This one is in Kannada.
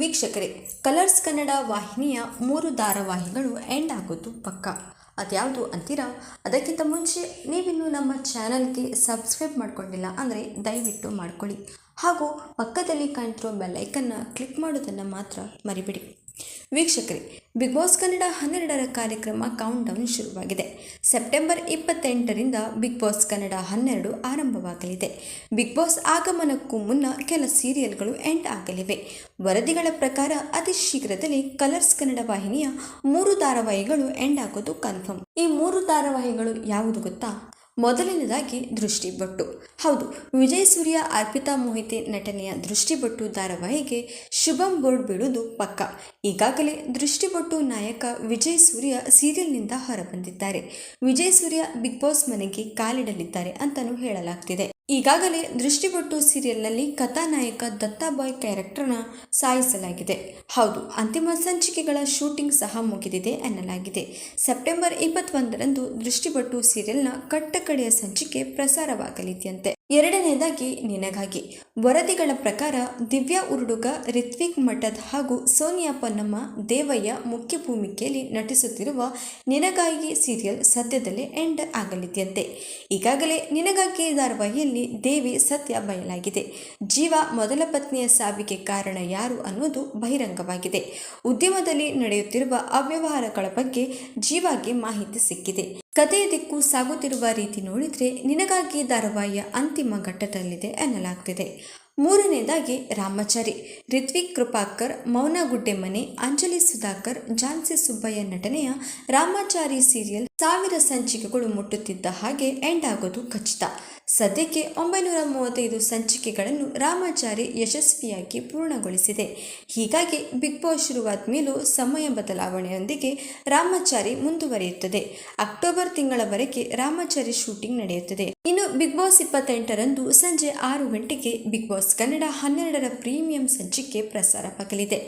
ವೀಕ್ಷಕರೇ, ಕಲರ್ಸ್ ಕನ್ನಡ ವಾಹಿನಿಯ ಮೂರು ಧಾರಾವಾಹಿಗಳು ಎಂಡ್ ಆಗೋದು ಪಕ್ಕ. ಅದ್ಯಾವುದು ಅಂತೀರಾ? ಅದಕ್ಕಿಂತ ಮುಂಚೆ ನೀವಿನ್ನು ನಮ್ಮ ಚಾನಲ್ಗೆ ಸಬ್ಸ್ಕ್ರೈಬ್ ಮಾಡ್ಕೊಂಡಿಲ್ಲ ಅಂದರೆ ದಯವಿಟ್ಟು ಮಾಡ್ಕೊಳ್ಳಿ. ಹಾಗೂ ಪಕ್ಕದಲ್ಲಿ ಕಾಣ್ತಿರೋ ಬೆಲ್ಲೈಕನ್ನ ಕ್ಲಿಕ್ ಮಾಡೋದನ್ನು ಮಾತ್ರ ಮರಿಬೇಡಿ. ವೀಕ್ಷಕರೇ, ಬಿಗ್ ಬಾಸ್ ಕನ್ನಡ ಹನ್ನೆರಡರ ಕಾರ್ಯಕ್ರಮ ಕೌಂಟ್ ಡೌನ್ ಶುರುವಾಗಿದೆ. ಸೆಪ್ಟೆಂಬರ್ ಇಪ್ಪತ್ತೆಂಟರಿಂದ ಬಿಗ್ ಬಾಸ್ ಕನ್ನಡ ಹನ್ನೆರಡು ಆರಂಭವಾಗಲಿದೆ. ಬಿಗ್ ಬಾಸ್ ಆಗಮನಕ್ಕೂ ಮುನ್ನ ಕೆಲ ಸೀರಿಯಲ್ಗಳು ಎಂಡ್ ಆಗಲಿವೆ. ವರದಿಗಳ ಪ್ರಕಾರ ಅತಿ ಶೀಘ್ರದಲ್ಲಿ ಕಲರ್ಸ್ ಕನ್ನಡ ವಾಹಿನಿಯ ಮೂರು ಧಾರಾವಾಹಿಗಳು ಎಂಡ್ ಆಗೋದು ಕನ್ಫರ್ಮ್ ಈ ಮೂರು ಧಾರಾವಾಹಿಗಳು ಯಾವುದು ಗೊತ್ತಾ? ಮೊದಲನೇದಾಗಿ ದೃಷ್ಟಿಬೊಟ್ಟು. ಹೌದು, ವಿಜಯ್ ಸೂರ್ಯ ಅರ್ಪಿತಾ ಮೋಹಿತಿ ನಟನೆಯ ದೃಷ್ಟಿಬೊಟ್ಟು ಧಾರಾವಾಹಿಗೆ ಶುಭಂ ಬೋರ್ಡ್ ಬೀಳುವುದು ಪಕ್ಕ. ಈಗಾಗಲೇ ದೃಷ್ಟಿಬೊಟ್ಟು ನಾಯಕ ವಿಜಯ್ ಸೂರ್ಯ ಸೀರಿಯಲ್ನಿಂದ ಹೊರಬಂದಿದ್ದಾರೆ. ವಿಜಯ್ ಸೂರ್ಯ ಬಿಗ್ ಬಾಸ್ ಮನೆಗೆ ಕಾಲಿಡಲಿದ್ದಾರೆ ಅಂತಲೂ ಹೇಳಲಾಗ್ತಿದೆ. ಈಗಾಗಲೇ ದೃಷ್ಟಿಬೊಟ್ಟು ಸೀರಿಯಲ್ನಲ್ಲಿ ಕಥಾನಾಯಕ ದತ್ತಾಬಾಯ್ ಕ್ಯಾರೆಕ್ಟರ್ನ ಸಾಯಿಸಲಾಗಿದೆ. ಹೌದು, ಅಂತಿಮ ಸಂಚಿಕೆಗಳ ಶೂಟಿಂಗ್ ಸಹ ಮುಗಿದಿದೆ ಎನ್ನಲಾಗಿದೆ. ಸೆಪ್ಟೆಂಬರ್ ಇಪ್ಪತ್ತೊಂದರಂದು ದೃಷ್ಟಿಬೊಟ್ಟು ಸೀರಿಯಲ್ನ ಕಟ್ಟಕಡೆಯ ಸಂಚಿಕೆ ಪ್ರಸಾರವಾಗಲಿದೆಯಂತೆ. ಎರಡನೇದಾಗಿ ನಿನಗಾಗಿ. ವರದಿಗಳ ಪ್ರಕಾರ ದಿವ್ಯಾ ಉರುಡುಗ ರಿತ್ವಿಕ್ ಮಠದ್ ಹಾಗೂ ಸೋನಿಯಾ ಪೊನ್ನಮ್ಮ ದೇವಯ್ಯ ಮುಖ್ಯ ಭೂಮಿಕೆಯಲ್ಲಿ ನಟಿಸುತ್ತಿರುವ ನಿನಗಾಗಿ ಸೀರಿಯಲ್ ಸದ್ಯದಲ್ಲೇ ಎಂಡ್ ಆಗಲಿದೆಯಂತೆ. ಈಗಾಗಲೇ ನಿನಗಾಗಿ ಧಾರಾವಾಹಿಯಲ್ಲಿ ದೇವಿ ಸತ್ಯ ಬಯಲಾಗಿದೆ. ಜೀವ ಮೊದಲ ಪತ್ನಿಯ ಸಾವಿಗೆ ಕಾರಣ ಯಾರು ಅನ್ನೋದು ಬಹಿರಂಗವಾಗಿದೆ. ಉದ್ಯಮದಲ್ಲಿ ನಡೆಯುತ್ತಿರುವ ಅವ್ಯವಹಾರಗಳ ಬಗ್ಗೆ ಜೀವಾಗೆ ಮಾಹಿತಿ ಸಿಕ್ಕಿದೆ. ಕಥೆಯ ದಿಕ್ಕು ಸಾಗುತ್ತಿರುವ ರೀತಿ ನೋಡಿದರೆ ನಿನಗಾಗಿ ಧಾರಾವಾಹಿಯ ಅಂತಿಮ ಘಟ್ಟದಲ್ಲಿದೆ ಎನ್ನಲಾಗ್ತಿದೆ. ಮೂರನೇದಾಗಿ ರಾಮಚಾರಿ, ರಿತ್ವಿಕ್ ಕೃಪಾಕರ್, ಮೌನ ಗುಡ್ಡೆಮನೆ, ಅಂಜಲಿ ಸುಧಾಕರ್, ಝಾನ್ಸಿ ಸುಬ್ಬಯ್ಯ ನಟನೆಯ ರಾಮಾಚಾರಿ ಸೀರಿಯಲ್ ಸಾವಿರ ಸಂಚಿಕೆಗಳು ಮುಟ್ಟುತ್ತಿದ್ದ ಹಾಗೆ ಎಂಡ್ ಆಗೋದು ಖಚಿತ. ಸದ್ಯಕ್ಕೆ ಒಂಬೈನೂರ ಮೂವತ್ತೈದು ಸಂಚಿಕೆಗಳನ್ನು ರಾಮಾಚಾರಿ ಯಶಸ್ವಿಯಾಗಿ ಪೂರ್ಣಗೊಳಿಸಿದೆ. ಹೀಗಾಗಿ ಬಿಗ್ ಬಾಸ್ ಶುರುವಾದ ಮೇಲೂ ಸಮಯ ಬದಲಾವಣೆಯೊಂದಿಗೆ ರಾಮಾಚಾರಿ ಮುಂದುವರಿಯುತ್ತದೆ. ಅಕ್ಟೋಬರ್ ತಿಂಗಳವರೆಗೆ ರಾಮಾಚಾರಿ ಶೂಟಿಂಗ್ ನಡೆಯುತ್ತದೆ. ಇನ್ನು ಬಿಗ್ ಬಾಸ್ ಇಪ್ಪತ್ತೆಂಟರಂದು ಸಂಜೆ ಆರು ಗಂಟೆಗೆ ಬಿಗ್ ಬಾಸ್ ಕನ್ನಡ ಹನ್ನೆರಡರ ಪ್ರೀಮಿಯಂ ಸಂಚಿಕೆ ಪ್ರಸಾರವಾಗಲಿದೆ